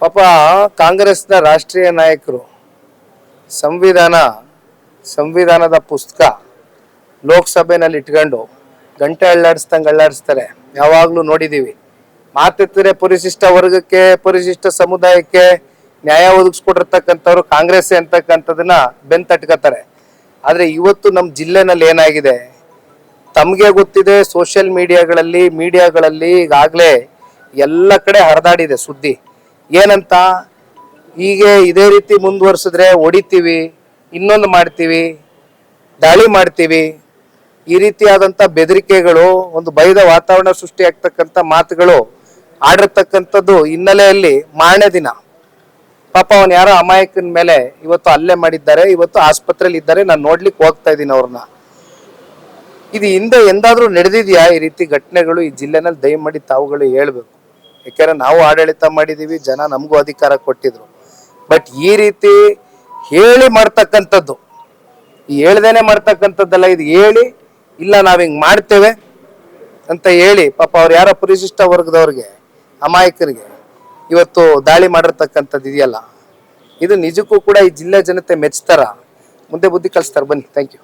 ಪಾಪ ಕಾಂಗ್ರೆಸ್ನ ರಾಷ್ಟ್ರೀಯ ನಾಯಕರು ಸಂವಿಧಾನ, ಸಂವಿಧಾನದ ಪುಸ್ತಕ ಲೋಕಸಭೆನಲ್ಲಿ ಇಟ್ಕೊಂಡು ಗಂಟೆ ಅಳ್ಳಾಡಿಸ್ದಂಗೆ ಅಳ್ಳಾಡಿಸ್ತಾರೆ. ಯಾವಾಗಲೂ ನೋಡಿದ್ದೀವಿ. ಮಾತೆತ್ತಿದ್ರೆ ಪರಿಶಿಷ್ಟ ವರ್ಗಕ್ಕೆ, ಪರಿಶಿಷ್ಟ ಸಮುದಾಯಕ್ಕೆ ನ್ಯಾಯ ಒದಗಿಸ್ಕೊಟ್ಟಿರ್ತಕ್ಕಂಥವ್ರು ಕಾಂಗ್ರೆಸ್ ಅಂತಕ್ಕಂಥದನ್ನ ಬೆನ್ ತಟ್ಕೋತಾರೆ. ಆದರೆ ಇವತ್ತು ನಮ್ಮ ಜಿಲ್ಲೆನಲ್ಲಿ ಏನಾಗಿದೆ? ತಮಗೆ ಗೊತ್ತಿದೆ, ಸೋಷಿಯಲ್ ಮೀಡಿಯಾಗಳಲ್ಲಿ ಮೀಡಿಯಾಗಳಲ್ಲಿ ಈಗಾಗಲೇ ಎಲ್ಲ ಕಡೆ ಹರಿದಾಡಿದೆ ಸುದ್ದಿ. ಏನಂತ? ಹೀಗೆ ಇದೇ ರೀತಿ ಮುಂದುವರ್ಸಿದ್ರೆ ಹೊಡಿತೀವಿ, ಇನ್ನೊಂದು ಮಾಡ್ತೀವಿ, ದಾಳಿ ಮಾಡ್ತೀವಿ. ಈ ರೀತಿಯಾದಂಥ ಬೆದರಿಕೆಗಳು, ಒಂದು ಭಯದ ವಾತಾವರಣ ಸೃಷ್ಟಿಯಾಗ್ತಕ್ಕಂಥ ಮಾತುಗಳು ಆಡಿರ್ತಕ್ಕಂಥದ್ದು ಹಿನ್ನೆಲೆಯಲ್ಲಿ ಮಾರನೇ ದಿನ. ಪಾಪ ಅವನ್ ಯಾರೋ ಅಮಾಯಕನ ಮೇಲೆ ಇವತ್ತು ಹಲ್ಲೆ ಮಾಡಿದ್ದಾರೆ, ಇವತ್ತು ಆಸ್ಪತ್ರೆಯಲ್ಲಿ ಇದ್ದಾರೆ, ನಾನು ನೋಡ್ಲಿಕ್ಕೆ ಹೋಗ್ತಾ ಇದ್ದೀನಿ ಅವ್ರನ್ನ. ಇದು ಹಿಂದೆ ಎಂದಾದ್ರೂ ನಡೆದಿದ್ಯಾ ಈ ರೀತಿ ಘಟನೆಗಳು? ಈ ಜಿಲ್ಲೆನಲ್ಲಿ ದಯಮಾಡಿ ತಾವುಗಳು ಹೇಳ್ಬೇಕು. ಯಾಕೆಂದ್ರೆ ನಾವು ಆಡಳಿತ ಮಾಡಿದೀವಿ, ಜನ ನಮಗೂ ಅಧಿಕಾರ ಕೊಟ್ಟಿದ್ರು. ಬಟ್ ಈ ರೀತಿ ಹೇಳಿ ಮಾಡ್ತಕ್ಕಂಥದ್ದು ಹೇಳ್ದೇನೆ ಮಾಡ್ತಕ್ಕಂಥದ್ದಲ್ಲ ಇದು ಹೇಳಿ, ಇಲ್ಲ ನಾವ್ ಹಿಂಗ್ ಮಾಡ್ತೇವೆ ಅಂತ ಹೇಳಿ, ಪಾಪ ಅವ್ರು ಯಾರೋ ಪರಿಶಿಷ್ಟ ವರ್ಗದವ್ರಿಗೆ, ಅಮಾಯಕರಿಗೆ ಇವತ್ತು ದಾಳಿ ಮಾಡಿರ್ತಕ್ಕಂಥದ್ದು ಇದೆಯಲ್ಲ. ಇದು ನಿಜಕ್ಕೂ ಕೂಡ ಈ ಜಿಲ್ಲೆ ಜನತೆ ಮೆಚ್ತಾರ. ಮುಂದೆ ಬುದ್ಧಿ ಕಲಿಸ್ತಾರೆ, ಬನ್ನಿ ಥ್ಯಾಂಕ್ ಯು